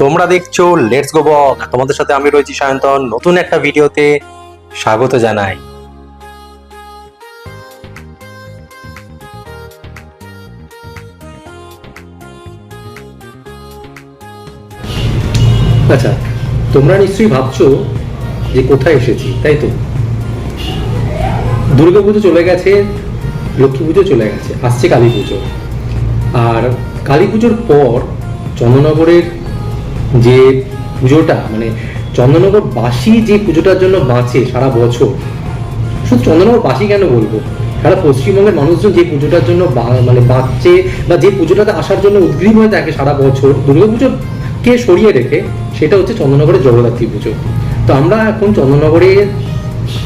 তোমরা দেখছ let's go বক তোমাদের সাথে আমি রয়েছি সায়ন্তন। নতুন একটা ভিডিওতে স্বাগত জানাই। আচ্ছা তোমরা নিশ্চয়ই ভাবছ যে কোথায় এসেছি, তাই তো? দুর্গা পুজো চলে গেছে, লক্ষ্মী পুজো চলে গেছে, আসছে কালী পুজো। আর কালী পুজোর পর চন্দ্রনগরের যে পুজোটা মানে চন্দ্রনগর বাসী যে পুজোটার জন্য বাঁচে সারা বছর, শুধু চন্দ্রনগর বাসী কেন বলব? সারা পশ্চিমবঙ্গের মানুষজন যে পুজোটার জন্য মানে বাঁচছে বা যে পুজোটাতে আসার জন্য উদ্গ্রীব হয়ে থাকে সারা বছর দুর্গাপুজোকে সরিয়ে রেখে সেটা হচ্ছে চন্দ্রনগরের জগদ্ধাত্রী পুজো। তো আমরা এখন চন্দ্রনগরে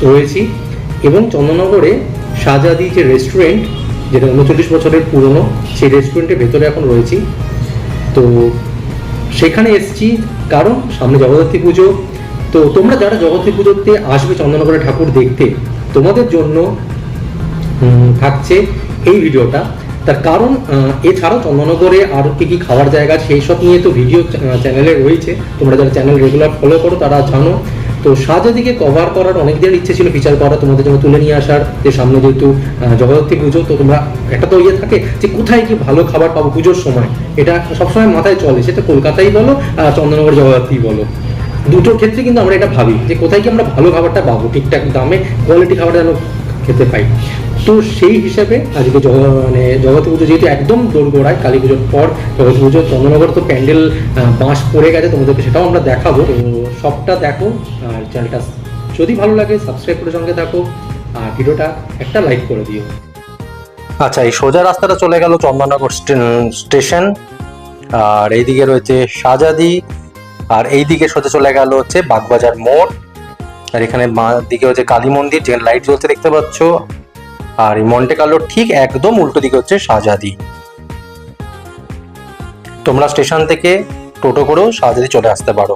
রয়েছি এবং চন্দ্রনগরে শাহজাদি যে রেস্টুরেন্ট যেটা উনচল্লিশ বছরের পুরনো, সেই রেস্টুরেন্টের ভেতরে এখন রয়েছি। তো সেখানে এসেছি। কারণ সামনে জগদ্ধাত্রী পুজো। তো তোমরা যারা জগদ্ধাত্রী পুজোতে আসবে চন্দননগরের ঠাকুর দেখতে, তোমাদের জন্য থাকছে এই ভিডিওটা। তার কারণ এছাড়াও চন্দননগরে আরও কী কী খাওয়ার জায়গা, সেই সব নিয়ে তো ভিডিও চ্যানেলে রয়েছে। তোমরা যারা চ্যানেল রেগুলার ফলো করো, তারা জানো। তো সাজাদিকে কভার করার অনেক দিনের ইচ্ছে ছিল ফিচার করা, তোমাদের জন্য তুলে নিয়ে আসার, যে সামনে যেহেতু জগদ্ধাত্রী পুজো, তো তোমরা একটা তো ইয়ে থাকে যে কোথায় কি ভালো খাবার পাবো পুজোর সময়, এটা সবসময় মাথায় চলে। সেটা কলকাতাই বলো আর চন্দ্রনগর জগদ্ধাত্রী বলো। দুটোর ক্ষেত্রে কিন্তু আমরা এটা ভাবি যে কোথায় কি আমরা ভালো খাবারটা পাবো, ঠিকঠাক দামে কোয়ালিটি খাবারটা যেন খেতে পাই। তো সেই হিসাবে আজকে মানে জগত পুজো যেহেতু একদম দোরগোড়ায় কালী পুজোর পর জগত পুজো, চন্দ্রনগর তো প্যান্ডেল বাঁশ পড়ে গেছে, তোমাদেরকে সেটাও আমরা দেখাবো। তো সবটা দেখো, আর চ্যানেলটা যদি ভালো লাগে সাবস্ক্রাইব করে সঙ্গে থাকো, আর ভিডিওটা একটা লাইক করে দিও। আচ্ছা এই সোজা রাস্তাটা চলে গেল চন্দননগর স্টে- স্টেশন, আর এইদিকে রয়েছে শাহজাদি আর এইদিকে সোজা চলে গেল হচ্ছে বাগবাজার মোড়, আর এখানে দিকে হচ্ছে কালী মন্দির যেখানে লাইট জ্বলতে দেখতে পাচ্ছ। আর এই মন্টে কার্লোর ঠিক একদম উল্টো দিকে হচ্ছে শাহজাদি। তোমরা স্টেশন থেকে টোটো করেও শাহজাদি চলে আসতে পারো।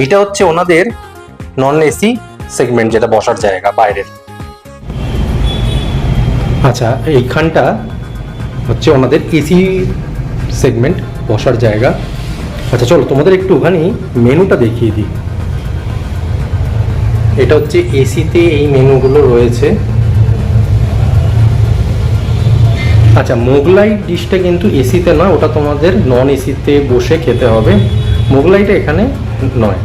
এইটা হচ্ছে ওনাদের নন এসি সেগমেন্ট যেটা বসার জায়গা বাইরের। আচ্ছা এইখানটা হচ্ছে ওনাদের এসি সেগমেন্ট বসার জায়গা। আচ্ছা চলো তোমাদের একটুখানি মেনুটা দেখিয়ে দিই। এটা হচ্ছে এসিতে এই মেনুগুলো রয়েছে। আচ্ছা মোগলাই ডিশটা কিন্তু এসিতে নয় ওটা তোমাদের নন এসিতে বসে খেতে হবে। মোগলাইটা এখানে নয়।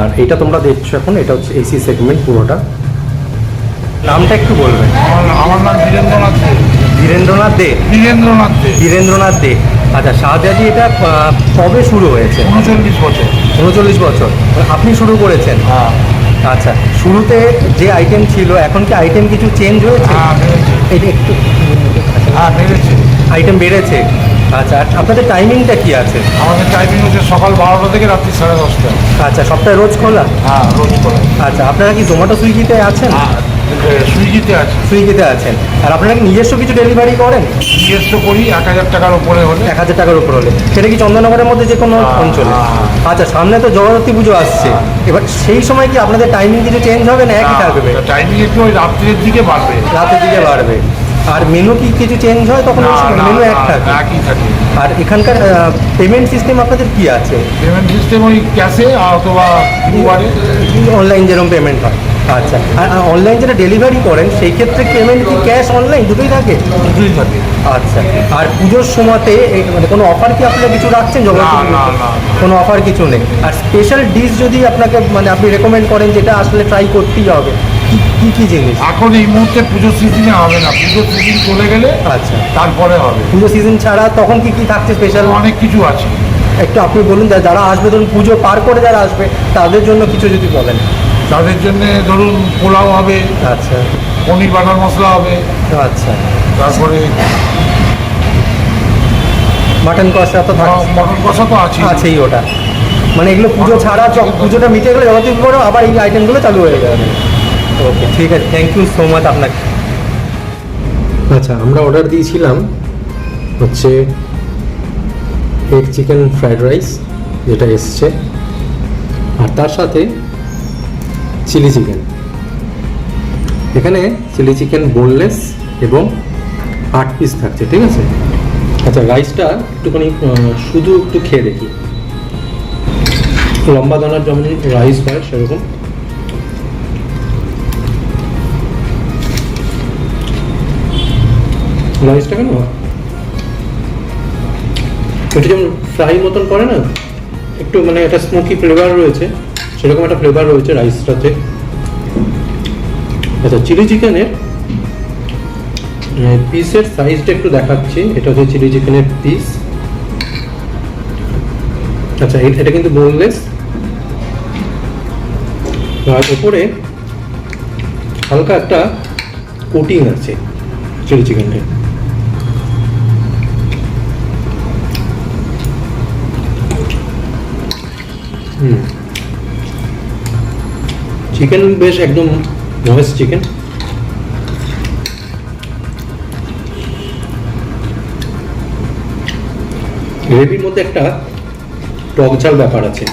আর এটা তোমরা দেখছ এখন এটা হচ্ছে এসি সেগমেন্ট পুরোটা। নামটা একটু বলবেন আমার নাম বীরেন্দ্রনাথ দে। বীরেন্দ্রনাথ দে? বীরেন্দ্রনাথ দে। বীরেন্দ্রনাথ দে। আচ্ছা শাহজাদি এটা কবে শুরু হয়েছে? উনচল্লিশ বছর। উনচল্লিশ বছর। মানে আপনি শুরু করেছেন? হ্যাঁ। আচ্ছা শুরুতে যে আইটেম ছিল এখন কি আইটেম কিছু চেঞ্জ হয়েছে? হ্যাঁ এটা একটু হ্যাঁ আইটেম বেড়েছে। আচ্ছা আপনাদের টাইমিংটা কি আছে? আমাদের টাইমিং হচ্ছে সকাল বারোটা থেকে রাত্রি সাড়ে দশটা। আচ্ছা সপ্তাহে রোজ খোলা? হ্যাঁ রোজ খোলা। আচ্ছা আপনারা কি জোম্যাটো সুইগিতে আছেন? হ্যাঁ সুইগিতে আছে। সুইগিতে আছেন। আর আপনারা কি নিজস্ব কিছু ডেলিভারি করেন? নিজস্ব করি এক হাজার টাকার উপরে হলে। এক হাজার টাকার উপর হলে। সেটা কি চন্দননগরের মধ্যে যে কোনো হ্যাঁ, অঞ্চলে? হ্যাঁ। আচ্ছা সামনে তো জগদ্ধাত্রী পুজো আসছে। এবার সেই সময় কি আপনাদের টাইমিং কিছু চেঞ্জ হবে না একই থাকবে? টাইমিং একটু ওই রাত্রের দিকে বাড়বে। রাতের দিকে বাড়বে। আর মেনু কি কিছু চেঞ্জ হয় তখন মেনু এক থাকে। একই থাকে। আর এখানকার পেমেন্ট সিস্টেম আপনাদের কি আছে? পেমেন্ট সিস্টেম ওই ক্যাশে অথবা অনলাইন যেরকম পেমেন্ট হয়। আচ্ছা আর অনলাইন যেটা ডেলিভারি করেন সেই ক্ষেত্রে পেমেন্ট কি ক্যাশ অনলাইন দুটোই থাকে? দুটোই থাকে। আচ্ছা আর পুজোর সময়তে মানে কোনো অফার কি আপনারা কিছু রাখছেন না না না কোনো অফার কিছু নেই। আর স্পেশাল ডিশ যদি আপনাকে মানে আপনি রেকমেন্ড করেন যেটা আসলে ট্রাই করতেই হবে। কি কি জিনিস? এখন এই মুহূর্তে পুজো সিজনে হবে না। পুজো সিজন চলে গেলে আচ্ছা। তারপরে হবে। পুজো সিজন ছাড়া তখন কি কি থাকছে স্পেশাল অনেক কিছু আছে। একটু আপনি বলুন যারা আসবে ধরুন পুজো পার করে যারা আসবে তাদের জন্য কিছু যদি বলেন। তাদের জন্য ধরুন পোলাও হবে আচ্ছা। পনির বাটার মশলা হবে। আচ্ছা। তারপরে মাটন কষা তো মটন কষা তো আছে আছেই ওটা। মানে এগুলো পুজো ছাড়া পুজোটা মিটে গেলে জগতিক করে আবার এই আইটেমগুলো চালু হয়ে যাবে। ওকে ঠিক আছে। থ্যাংক ইউ সো মাচ আপনাকে। আচ্ছা আমরা অর্ডার দিয়েছিলাম হচ্ছে এগ চিকেন ফ্রাইড রাইস যেটা এসছে। আর তার সাথে চিলি চিকেন। এখানে চিলি চিকেন বোনলেস এবং আট পিস থাকছে, ঠিক আছে? আচ্ছা রাইসটা একটুখানি শুধু একটু খেয়ে দেখি। লম্বা দানার যেমন রাইস হয়, সেরকম। রাইসটা কেন? এটা যেমন ফ্রাই মতন করে না, একটু মানে একটা স্মোকি ফ্লেভার রয়েছে। সেরকম একটা ফ্লেভার রয়েছে রাইসটাতে আচ্ছা চিলি চিকেনের পিসের সাইজটা একটু দেখাচ্ছি। এটা হচ্ছে চিলি চিকেনের পিস আচ্ছা এটা কিন্তু বোনলেস আর ওপরে হালকা একটা কোটিং আছে চিলি চিকেনটা হুম। চিকেন বেশ একদম মহেশ চিকেন গ্রেভির মধ্যে একটা টক ঝাল ব্যাপার আছে।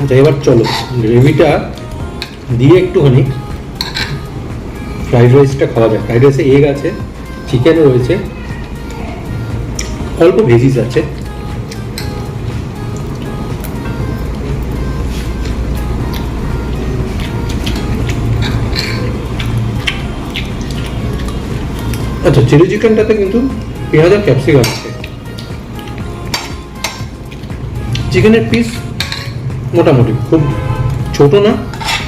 আচ্ছা এবার চলো। গ্রেভিটা দিয়ে একটুখানি ফ্রাইড রাইসটা খাওয়া যায় ফ্রাইড রাইসে এগ আছে চিকেন রয়েছে, অল্প ভেজিস আছে। আচ্ছা চিলি চিকেনটাতে কিন্তু পেঁয়াজ আর ক্যাপসিকাম আছে। চিকেনের পিস মোটামুটি খুব ছোট না,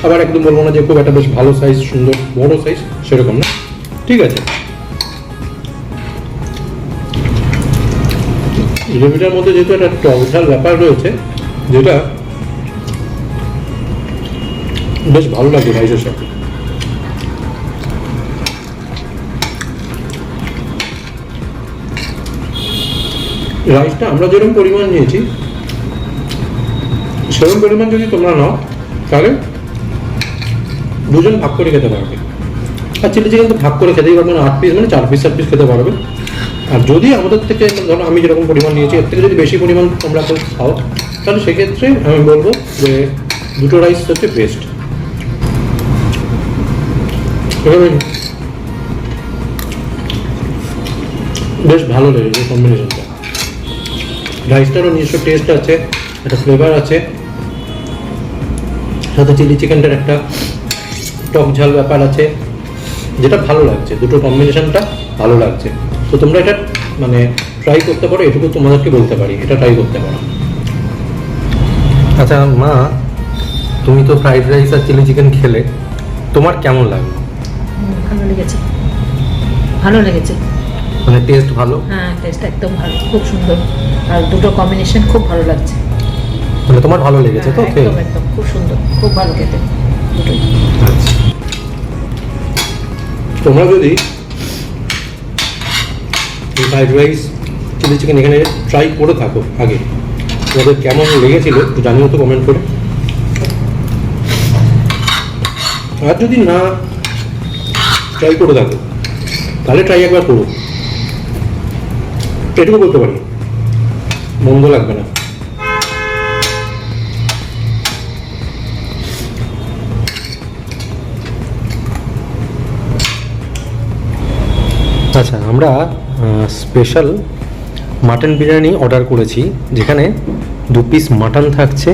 আবার একদম বলব না যে খুব একটা বেশ ভালো সাইজ সুন্দর, বড় সাইজ সেরকম না। ঠিক আছে। গ্রেভিটার মধ্যে যেহেতু একটা টক ঝাল ব্যাপার রয়েছে, যেটা বেশ ভালো লাগে রাইসের সাথে। রাইসটা আমরা যেরকম পরিমাণ নিয়েছি, সেরকম পরিমাণ যদি তোমরা নাও, তাহলে দুজন ভাগ করে খেতে পারবে। আর চিলি চিকেন তো ভাগ করে খেতেই পারবে না, আট পিস মানে চার পিস চার পিস খেতে পারবে। আর যদি আমাদের থেকে, ধরো আমি যেরকম পরিমাণ নিয়েছি, এর থেকে যদি বেশি পরিমাণ তোমরা খাও, তাহলে সেক্ষেত্রে আমি বলব যে দুটো রাইস হচ্ছে বেস্ট বেশ ভালো লেগেছে কম্বিনেশনটা রাইসটারও নিজস্ব টেস্ট আছে একটা ফ্লেভার আছে। সাথে চিলি চিকেনটার একটা টক ঝাল ব্যাপার আছে যেটা ভালো লাগছে। দুটো কম্বিনেশনটা ভালো লাগছে। তো তোমরা এটা মানে ট্রাই করতে পারো এটুকু তোমাদেরকে বলতে পারি। এটা ট্রাই করতে পারো। আচ্ছা মা তুমি তো ফ্রাইড রাইস আর চিলি চিকেন খেলে। তোমার কেমন লাগল? ভালো লেগেছে। ভালো লেগেছে। মানে টেস্ট ভালো? হ্যাঁ টেস্ট একদম ভালো খুব সুন্দর। আর দুটো কম্বিনেশন খুব ভালো লাগছে। মানে তোমার ভালো লেগেছে তো? হ্যাঁ, একদম একদম খুব সুন্দর খুব ভালো খেতে দুটোই। আচ্ছা। তোমরা যদি ফ্রাইড রাইস চিলি চিকেন এখানে ট্রাই করে থাকো আগে তোমাদের কেমন লেগেছিল একটু জানিও তো কমেন্ট করে। আর যদি না ট্রাই করে থাকো তাহলে ট্রাই একবার করো। এটুকু বলতে পারি। মন্দ লাগবে না। আচ্ছা আমরা স্পেশাল মাটন বিরিয়ানি অর্ডার করেছি, যেখানে দু পিস মাটন থাকছে।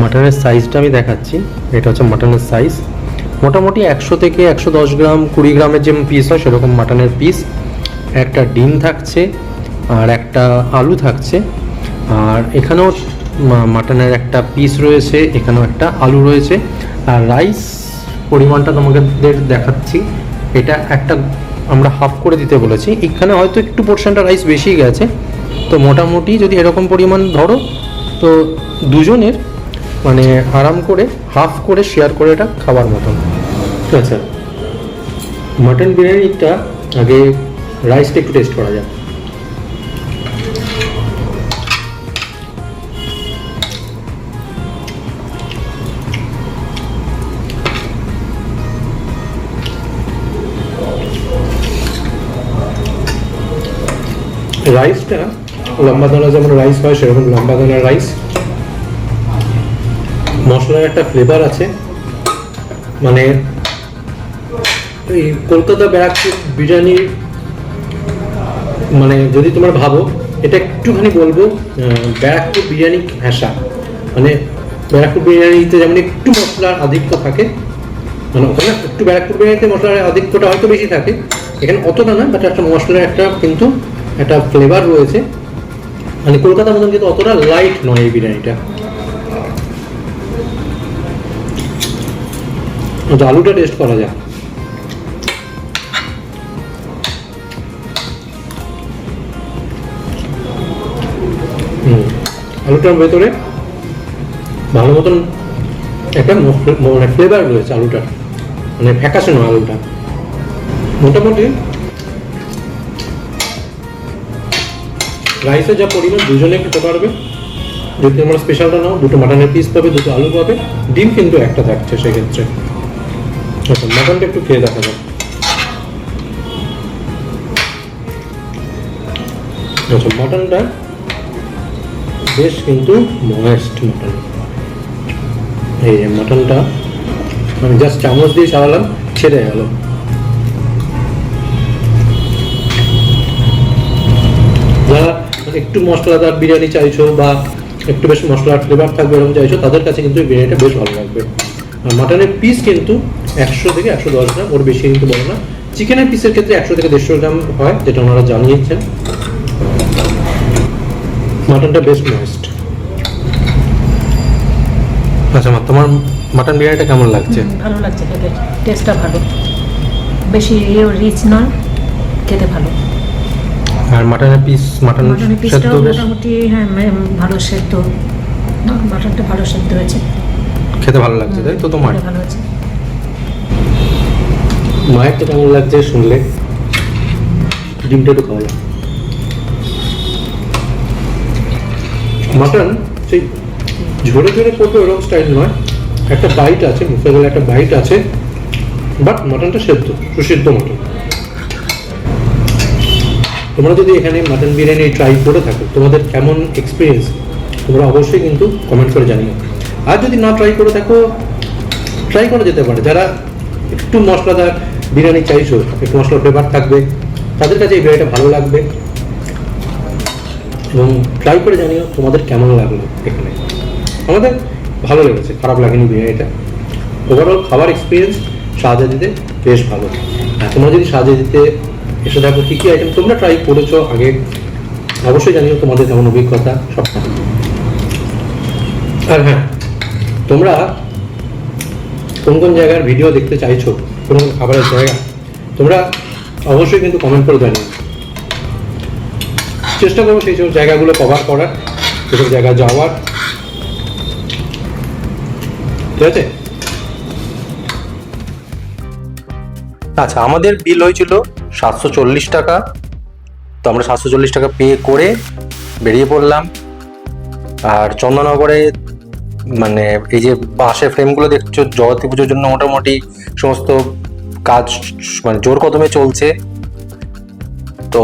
মাটনের সাইজটা আমি দেখাচ্ছি। এটা হচ্ছে মাটনের সাইজ মোটামুটি একশো থেকে একশো দশ গ্রাম, কুড়ি গ্রামের যে পিস হয়, সেরকম মাটনের পিস একটা ডিম থাকছে আর একটা আলু থাকছে। আর এখানেও মাটনের একটা পিস রয়েছে, এখানেও একটা আলু রয়েছে। আর রাইস পরিমাণটা তোমাদের দেখাচ্ছি। এটা একটা আমরা হাফ করে দিতে বলেছি। এখানে হয়তো একটু পোর্শনটা রাইস বেশি গেছে। তো মোটামুটি যদি এরকম পরিমাণ ধরো, তো দুজনের মানে আরাম করে হাফ করে শেয়ার করে এটা খাবার মতন। আচ্ছা মাটন বিরিয়ানিটা আগে রাইসটা একটু টেস্ট করা যাক। রাইসটা লম্বা দানা যেমন রাইস হয়, সেরকম লম্বা দানার রাইস মশলার একটা ফ্লেভার আছে। মানে এই কলকাতা ব্যারাকপুর বিরিয়ানির মানে যদি তোমরা ভাবো এটা একটুখানি বলব ব্যারাকপুর বিরিয়ানি ঘেঁষা মানে ব্যারাকপুর বিরিয়ানিতে যেমন একটু মশলার আধিক্য থাকে মানে ওখানে একটু ব্যারাকপুর বিরিয়ানিতে মশলার আধিক্যটা হয়তো বেশি থাকে। এখানে অতটা না বাট একটা মশলার একটা কিন্তু একটা ফ্লেভার রয়েছে। মানে কলকাতার মতন কিন্তু অতটা লাইট নয় এই বিরিয়ানিটা। আচ্ছা, আলুটা টেস্ট করা যাক। আলুটার ভেতরে ভালো মতন একটা মানে ফ্লেভার রয়েছে আলুটার। মানে ফ্যাকাশে নয় আলুটা। মোটামুটি রাইসের যা পরিমাণ দুজনে খেতে পারবে, যদি তোমরা স্পেশালটা নাও, দুটো মাটনের পিস পাবে, দুটো আলু পাবে, ডিম কিন্তু একটা থাকছে সেক্ষেত্রে। আচ্ছা মাটনটা একটু খেয়ে দেখা যাক। আচ্ছা মাটনটা বেশ কিন্তু ময়েস্ট মাটন। এই যে মাটনটা আমি জাস্ট চামচ দিয়ে চালালাম ছেড়ে গেল। যারা একটু মশলাদার বিরিয়ানি চাইছো বা একটু বেশ মশলার ফ্লেভার থাকবে এরকম চাইছো, তাদের কাছে কিন্তু এই বিরিয়ানিটা বেশ ভালো লাগবে। আর মাটনের পিস কিন্তু একশো থেকে একশো দশ গ্রাম, ওর বেশি কিন্তু বড় না। চিকেনের পিসের ক্ষেত্রে একশো থেকে দেড়শো গ্রাম হয়, যেটা ওনারা জানিয়েছেন। মাটনটা বেশ ময়েস্ট আচ্ছা তোমার মাটন বিরিয়ানিটা কেমন লাগছে? ভালো লাগছে খেতে। টেস্টটা ভালো। বেশি রিচ নয় খেতে ভালো। আর মাটনের পিস মাটন মাটনের সেদ্ধ বেশ? মোটামুটি হ্যাঁ ভালো সেদ্ধ। মাটনটা ভালো সেদ্ধ হয়েছে। খেতে ভালো লাগছে তাই তো তোমার? ভালো আছে মায়ের তো কেমন লাগছে শুনলে? ডিমটা একটু খাওয়া যাক। মাটন, সেই ঝরে ঝরে পড়বে ওরকম স্টাইল নয়। একটা বাইট আছে মুখে গেলে একটা বাইট আছে বাট মাটনটা সেদ্ধ, সুসিদ্ধ মাটন। তোমরা যদি এখানে মাটন বিরিয়ানি ট্রাই করে থাকো, তোমাদের কেমন এক্সপিরিয়েন্স তোমরা অবশ্যই কিন্তু কমেন্ট করে জানিও। আর যদি না ট্রাই করে থাকো ট্রাই করা যেতে পারে। যারা একটু মশলাদার বিরিয়ানি চাইছো, একটু মশলার ফ্লেভার থাকবে, তাদের কাছে এই বিরিয়ানিটা ভালো লাগবে। এবং ট্রাই করে জানিও তোমাদের কেমন লাগল এখানে। আমাদের ভালো লেগেছে, খারাপ লাগেনি বিরিয়ানিটা। ওভারঅল খাবার এক্সপিরিয়েন্স শাহজাদিতে বেশ ভালো। আর তোমরা যদি শাহজাদিতে এসে থাকো, কী কী আইটেম তোমরা ট্রাই করেছ আগে, অবশ্যই জানিও তোমাদের কেমন অভিজ্ঞতা, সব। আর হ্যাঁ তোমরা কোন কোন জায়গার ভিডিও দেখতে চাইছো, কোন খাবারের জায়গা, তোমরা অবশ্যই কিন্তু কমেন্ট করে জানিও। চেষ্টা করব সেই সব জায়গাগুলো কভার করার সেসব জায়গায় যাওয়ার। ঠিক আছে? আচ্ছা আমাদের বিল হয়েছিল সাতশো চল্লিশ টাকা। তো আমরা সাতশো চল্লিশ টাকা পে করে বেরিয়ে পড়লাম। আর চন্দননগরে মানে এই যে বাঁশের ফ্রেমগুলো দেখছ জগতী পুজোর জন্য মোটামুটি সমস্ত কাজ মানে জোর কদমে চলছে। তো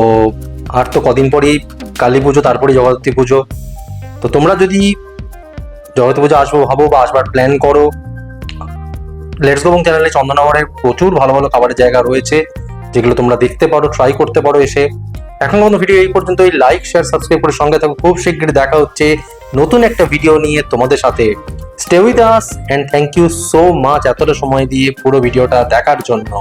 আর তো কদিন পরেই কালী পুজো তারপরে জগতী পুজো। তো তোমরা যদি জগতী পুজো আসব, ভাবো বা আসবার প্ল্যান করো লেটস গোবং চ্যানেলে চন্দননগরে প্রচুর ভালো ভালো খাবারের জায়গা রয়েছে, যেগুলো তোমরা দেখতে পারো ট্রাই করতে পারো এসে। এখন কোনো ভিডিও এই পর্যন্ত পর্যন্তই। লাইক শেয়ার সাবস্ক্রাইব করে সঙ্গে থাকো। খুব শীঘ্রই দেখা হচ্ছে নতুন একটা ভিডিও নিয়ে তোমাদের সাথে। Stay with us and thank you so much এতটা সময় দিয়ে পুরো ভিডিওটা দেখার জন্য।